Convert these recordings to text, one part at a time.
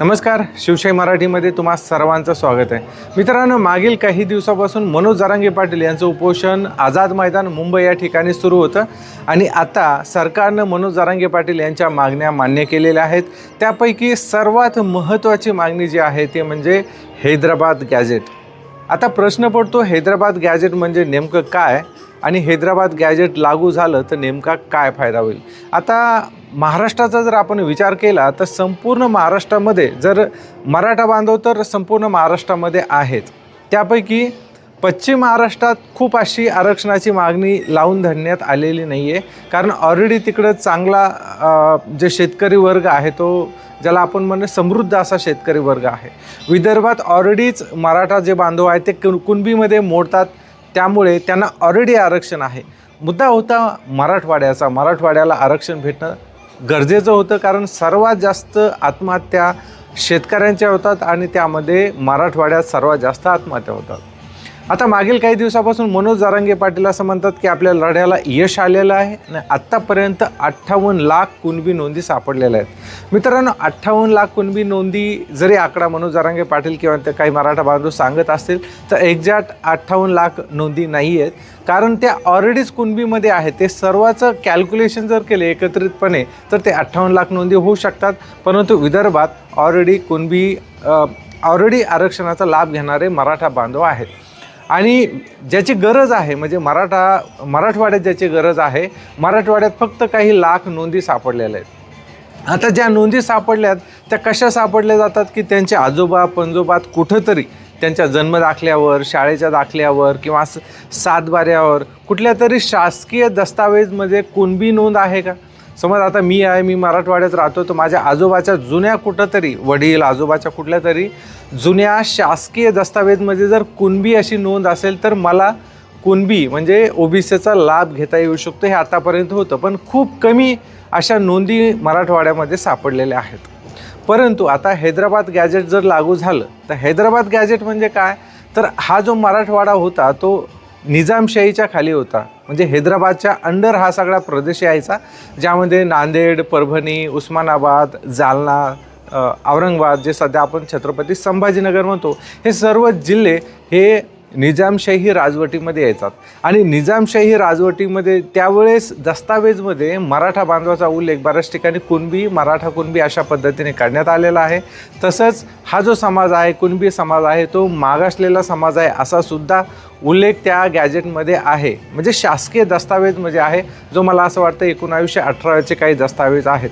नमस्कार शिवशाही मराठीमध्ये तुम्हा सर्वांचं स्वागत आहे. मित्रांनो मागील काही दिवसापासून मनोज जारांगे पाटील यांचं उपोषण आझाद मैदान मुंबई या ठिकाणी सुरू होतं आणि आता सरकारनं मनोज जारांगे पाटील यांच्या मागण्या मान्य केलेल्या आहेत. त्यापैकी सर्वात महत्त्वाची मागणी जी आहे ती म्हणजे हैदराबाद गॅजेट आता प्रश्न पडतो हैदराबाद गॅजेट म्हणजे नेमकं काय? आणि हैदराबाद गॅजेट लागू झालं तर नेमका काय फायदा होईल? आता महाराष्ट्राचा जर आपण विचार केला तर संपूर्ण महाराष्ट्रामध्ये जर मराठा बांधव तर संपूर्ण महाराष्ट्रामध्ये आहेत. त्यापैकी पश्चिम महाराष्ट्रात खूप अशी आरक्षणाची मागणी लावून धरण्यात आलेली नाही आहे कारण ऑलरेडी तिकडं चांगला जे शेतकरी वर्ग आहे तो ज्याला आपण म्हणणे समृद्ध असा शेतकरी वर्ग आहे. विदर्भात ऑलरेडीच मराठा जे बांधव आहेत ते कुण कुणबीमध्ये मोडतात. त्यामुळे त्यांना ऑलरेडी आरक्षण आहे. मुद्दा होता मराठवाड्याचा. मराठवाड्याला आरक्षण भेटणं गरजेचं होतं कारण सर्वात जास्त आत्महत्या शेतकऱ्यांच्या होतात आणि त्यामध्ये मराठवाड्यात सर्वात जास्त आत्महत्या होतात. आता मागील काही दिवसापासून मनोज जारांगे पाटील असं म्हणतात की आपल्या लढ्याला यश आलेलं आहे आणि आत्तापर्यंत अठ्ठावन्न लाख कुणबी नोंदी सापडलेल्या आहेत. मित्रांनो अठ्ठावन्न लाख कुणबी नोंदी जरी आकडा मनोज जारांगे पाटील किंवा ते काही मराठा बांधव सांगत असतील तर एक्झॅक्ट अठ्ठावन्न लाख नोंदी नाही आहेत. कारण त्या ऑलरेडीच कुणबीमध्ये आहेत. ते सर्वाचं कॅल्क्युलेशन जर केले एकत्रितपणे तर ते अठ्ठावन्न लाख नोंदी होऊ शकतात. परंतु विदर्भात ऑलरेडी कुणबी ऑलरेडी आरक्षणाचा लाभ घेणारे मराठा बांधव आहेत. आणि ज्याची गरज आहे म्हणजे मराठा मराठवाड्यात ज्याची गरज आहे मराठवाड्यात फक्त काही लाख नोंदी सापडलेल्या आहेत. आता ज्या नोंदी सापडल्यात त्या कशा सापडल्या जातात की त्यांचे आजोबा पंजोबात कुठंतरी त्यांच्या जन्मदाखल्यावर शाळेच्या दाखल्यावर किंवा स- सातबाऱ्यावर कुठल्या तरी शासकीय दस्तावेजमध्ये कुणबी नोंद आहे का? समज आता मी आहे मी मराठवाड्यात राहतो तर माझ्या आजोबाच्या जुन्या कुठंतरी वडील आजोबाच्या कुठल्या तरी जुन्या शासकीय दस्तावेजमध्ये जर कुणबी अशी नोंद असेल तर मला कुणबी म्हणजे ओबीसीचा लाभ घेता येऊ शकतो हे आतापर्यंत होतं. पण खूप कमी अशा नोंदी मराठवाड्यामध्ये सापडलेल्या आहेत. परंतु आता हैदराबाद गॅजेट जर लागू झालं तर हैदराबाद गॅजेट म्हणजे काय? तर हा जो मराठवाडा होता तो निजामशाहीच्या खाली होता. म्हणजे हैदराबादच्या अंडर हा सगळा प्रदेश यायचा ज्यामध्ये नांदेड परभणी उस्मानाबाद जालना औरंगाबाद जे सध्या आपण छत्रपती संभाजीनगर म्हणतो हे सर्व जिल्हे हे निजामशाही राजवटीमध्ये यायचात आणि निजामशाही राजवटीमध्ये त्यावेळेस दस्तावेजमध्ये मराठा बांधवाचा उल्लेख बऱ्याच ठिकाणी कुणबी मराठा कुणबी अशा पद्धतीने करण्यात आलेला आहे. तसंच हा जो समाज आहे कुणबी समाज आहे तो मागासलेला समाज आहे असा सुद्धा उल्लेख त्या गॅजेटमध्ये आहे. म्हणजे शासकीय दस्तावेजमध्ये म्हणजे आहे जो मला असं वाटतं एकोणावीसशे अठराचे काही दस्तावेज आहेत.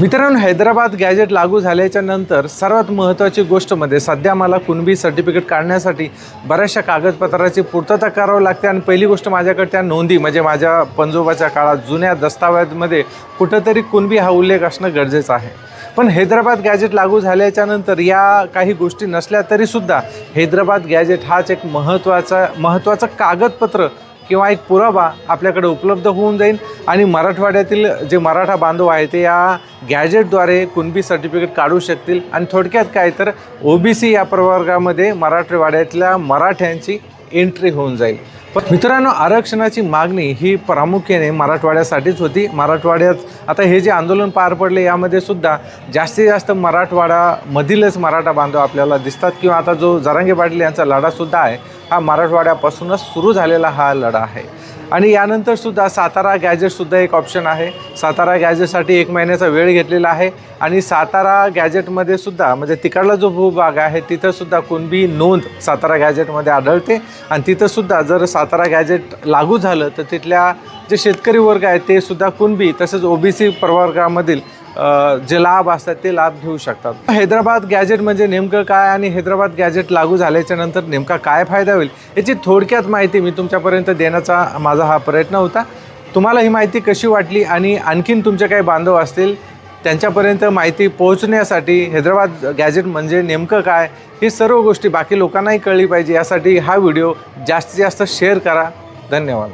मित्रांनो हैदराबाद गॅजेट लागू झाल्याच्यानंतर सर्वात महत्त्वाची गोष्ट म्हणजे सध्या मला कुणबी सर्टिफिकेट काढण्यासाठी बऱ्याचशा कागदपत्राची पूर्तता करावी लागते. आणि पहिली गोष्ट माझ्याकडे त्या नोंदी म्हणजे माझ्या पंजोबाच्या काळात जुन्या दस्तावेजमध्ये कुठंतरी कुणबी हा उल्लेख असणं गरजेचं आहे. पण हैदराबाद गॅजेट लागू झाल्याच्यानंतर या काही गोष्टी नसल्या तरीसुद्धा हैदराबाद गॅजेट हाच एक महत्त्वाचा महत्त्वाचं कागदपत्र किंवा एक पुरावा आपल्याकडे उपलब्ध होऊन जाईल. आणि मराठवाड्यातील जे मराठा बांधव आहे ते या गॅजेटद्वारे कुणबी सर्टिफिकेट काढू शकतील. आणि थोडक्यात काय तर ओबीसी या प्रवर्गामध्ये मराठवाड्यातल्या मराठ्यांची एंट्री होऊन जाईल. पण मित्रांनो आरक्षणाची मागणी ही प्रामुख्याने मराठवाड्यासाठीच होती. मराठवाड्यात आता हे जे आंदोलन पार पडले यामध्ये सुद्धा जास्तीत जास्त मराठवाडामधीलच मराठा बांधव आपल्याला दिसतात. किंवा आता जो जरांगे पाटील यांचा लढासुद्धा आहे हा मराठवाड्यापासूनच सुरू झालेला हा लढा आहे. आणि यानंतर सुद्धा सातारा गॅजेटसुद्धा एक ऑप्शन आहे. सातारा गॅजेटसाठी एक महिन्याचा वेळ घेतलेला आहे. आणि सातारा गॅजेटमध्ये सुद्धा म्हणजे तिकडला जो भूभाग आहे तिथंसुद्धा कुणबी नोंद सातारा गॅजेटमध्ये आढळते. आणि तिथंसुद्धा जर सातारा गॅजेट लागू झालं तर तिथल्या जे शेतकरी वर्ग आहेत ते सुद्धा कुणबी तसेच ओबीसी प्रवर्गामधील जे लाभ असतात ते लाभ घेऊ शकतात. हैदराबाद गॅजेट म्हणजे नेमकं काय आणि हैदराबाद गॅजेट लागू झाल्याच्यानंतर नेमका काय फायदा होईल याची थोडक्यात माहिती मी तुमच्यापर्यंत देण्याचा माझा हा प्रयत्न होता. तुम्हाला ही माहिती कशी वाटली आणि आणखीन तुमचे काही बांधव असतील त्यांच्यापर्यंत माहिती पोहोचण्यासाठी हैदराबाद गॅजेट म्हणजे नेमकं काय ही सर्व गोष्टी बाकी लोकांनाही कळली पाहिजे यासाठी हा व्हिडिओ जास्तीत जास्त शेअर करा. धन्यवाद.